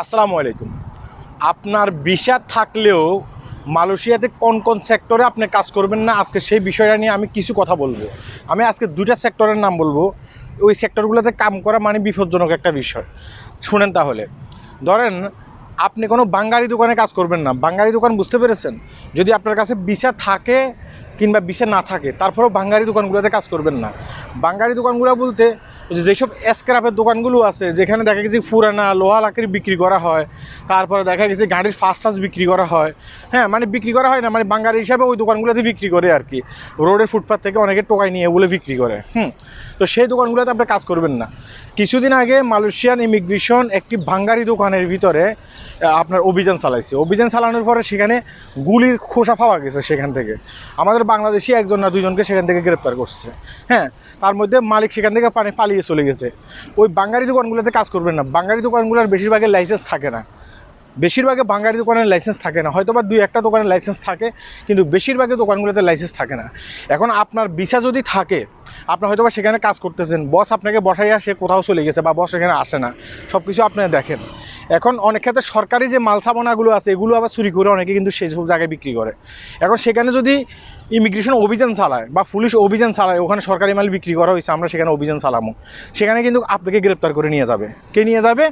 আসসালামু আলাইকুম। আপনার ভিসা থাকলেও মালয়েশিয়াতে কোন কোন সেক্টরে আপনি কাজ করবেন না, আজকে সেই বিষয়টা নিয়ে আমি কিছু কথা বলব। আমি আজকে দুইটা সেক্টরের নাম বলব। ওই সেক্টরগুলোতে কাম করা মানে বিপজ্জনক একটা বিষয়। শুনেন তাহলে। ধরেন, আপনি কোনো বাঙালি দোকানে কাজ করবেন না। বাঙালি দোকান বুঝতে পেরেছেন? যদি আপনার কাছে ভিসা থাকে কিংবা ভিসা না থাকে, তারপরেও বাঙালি দোকানগুলোতে কাজ করবেন না। বাঙালি দোকানগুলো বলতে যেসব স্ক্র্যাপের দোকানগুলো আছে, যেখানে দেখা গেছে পুরানা লোহা লাকড়ি বিক্রি করা হয়, তারপরে দেখা গেছে গাড়ির ফাস্ট টাচ বিক্রি করা হয় হ্যাঁ মানে বিক্রি করা হয় না মানে বাঙালি হিসাবে ওই দোকানগুলোতে বিক্রি করে আর কি। রোডের ফুটপাথ থেকে অনেকে টোকাই নিয়ে বলে বিক্রি করে, হুম। তো সেই দোকানগুলোতে আপনি কাজ করবেন না। কিছুদিন আগে মালয়েশিয়ান ইমিগ্রেশন একটি বাঙ্গারি দোকানের ভিতরে আপনার অভিযান চালাইছে। অভিযান চালানোর পরে সেখানে গুলির খোসা পাওয়া গেছে সেখান থেকে। আমাদের বাংলাদেশি একজন না দুজনকে সেখান থেকে গ্রেপ্তার করছে। হ্যাঁ তার মধ্যে মালিক সেখান থেকে পানি পালিয়ে চলে গেছে। ওই বাঙ্গারি দোকানগুলোতে কাজ করবেন না। বাঙ্গারি দোকানগুলোর বেশিরভাগের লাইসেন্স থাকে না। বেশিরভাগে বাঙালি দোকানের লাইসেন্স থাকে না। হয়তো বা দুই একটা দোকানের লাইসেন্স থাকে, কিন্তু বেশিরভাগই দোকানগুলোতে লাইসেন্স থাকে না। এখন আপনার ভিসা যদি থাকে, আপনি হয়তো বা সেখানে কাজ করতেছেন বস আপনাকে বসাইয়া সে কোথাও চলে গেছে বা বস এখানে আসে না। সব কিছু আপনি দেখেন। এখন অনেক ক্ষেত্রে সরকারি যে মাল সাবানাগুলো আছে, এগুলো আবার চুরি করে অনেকে কিন্তু সেই সব জায়গায় বিক্রি করে। এখন সেখানে যদি ইমিগ্রেশন অভিযান চালায় বা পুলিশ অভিযান চালায়, ওখানে সরকারি মাল বিক্রি করা হয়েছে, আমরা সেখানে অভিযান চালামো সেখানে কিন্তু আপনাকে গ্রেপ্তার করে নিয়ে যাবে। কে নিয়ে যাবে?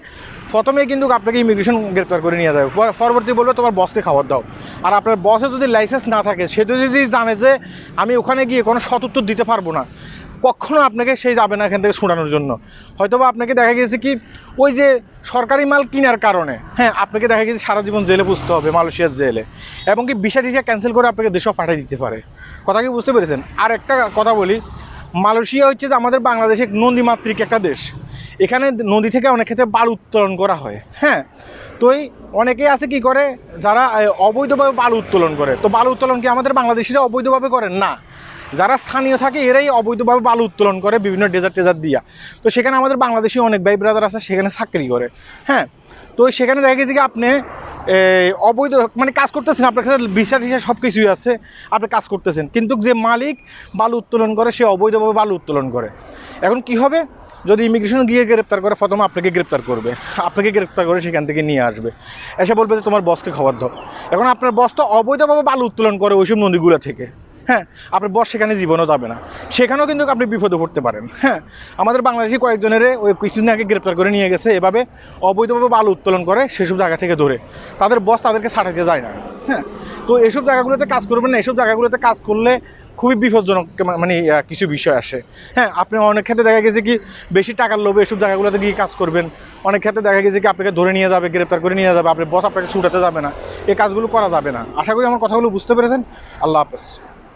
প্রথমে কিন্তু আপনাকে ইমিগ্রেশন গ্রেপ্তার করে নিয়ে যাবে। পর- পরবর্তী বলবে, তোমার বসকে খাবার দাও। আর আপনার বসে যদি লাইসেন্স না থাকে, সে যদি জানে যে আমি ওখানে গিয়ে কোনো সতুত্তর দিতে পারব না, কখনো আপনাকে সেই যাবে না এখান থেকে শোনানোর জন্য। হয়তো বা আপনাকে দেখা গেছে কি, ওই যে সরকারি মাল কেনার কারণে হ্যাঁ আপনাকে দেখা গেছে সারা জীবন জেলে বুঝতে হবে, মালয়েশিয়ার জেলে। এবং কি ভিসা টিসা ক্যান্সেল করে আপনাকে দেশও পাঠিয়ে দিতে পারে। কথা কি বুঝতে পেরেছেন? আর একটা কথা বলি মালয়েশিয়া হচ্ছে যে আমাদের বাংলাদেশে নদীমাতৃক একটা দেশ। এখানে নদী থেকে অনেক ক্ষেত্রে বাল উত্তোলন করা হয়। হ্যাঁ তো এই অনেকেই আছে কি করে? যারা অবৈধভাবে বালু উত্তোলন করে। তো বালু উত্তোলন কি আমাদের বাংলাদেশিরা অবৈধভাবে করেন? না। যারা স্থানীয় থাকে, এরাই অবৈধভাবে বালু উত্তোলন করে, বিভিন্ন ডেজার্ট টেজার্ট দিয়া। তো সেখানে আমাদের বাংলাদেশি অনেক ভাই ব্রাদার আছে, সেখানে চাকরি করে হ্যাঁ? তো সেখানে দেখা গেছে কি আপনি অবৈধ মানে কাজ করতেছেন, আপনার কাছে ভিসা টিসা সব কিছুই আছে, আপনি কাজ করতেছেন। কিন্তু যে মালিক বালু উত্তোলন করে, সে অবৈধভাবে বালু উত্তোলন করে। এখন কি হবে? যদি ইমিগ্রেশন গিয়ে গ্রেপ্তার করে, প্রথমে আপনাকে গ্রেপ্তার করবে। আপনাকে গ্রেপ্তার করে সেখান থেকে নিয়ে আসবে। এসে বলবে যে, তোমার বসকে খবর দাও। এখন আপনার বস তো অবৈধভাবে বালু উত্তোলন করে ওইসব নদীগুলো থেকে। হ্যাঁ আপনার বস, সেখানে জীবনও যাবে না। সেখানেও কিন্তু আপনি বিপদে পড়তে পারেন। হ্যাঁ আমাদের বাংলাদেশি কয়েকজনের ওই কিছুদিন আগে গ্রেপ্তার করে নিয়ে গেছে। এভাবে অবৈধভাবে বালু উত্তোলন করে সেসব জায়গা থেকে ধরে। তাদের বস তাদেরকে ছাড়াতে যায় না। হ্যাঁ তো এসব জায়গাগুলোতে কাজ করবেন না। এসব জায়গাগুলোতে কাজ করলে খুবই বিপজ্জনক মানে কিছু বিষয় আসে। হ্যাঁ আপনি অনেক ক্ষেত্রে দেখা গেছে কি, বেশি টাকার লোভে এসব জায়গাগুলোতে গিয়ে কাজ করবেন। অনেক ক্ষেত্রে দেখা গেছে কি, আপনাকে ধরে নিয়ে যাবে, গ্রেপ্তার করে নিয়ে যাবে। আপনার বস আপনাকে ছুটাতে যাবে না। এই কাজগুলো করা যাবে না। আশা করি আমার কথাগুলো বুঝতে পেরেছেন। আল্লাহ হাফেজ।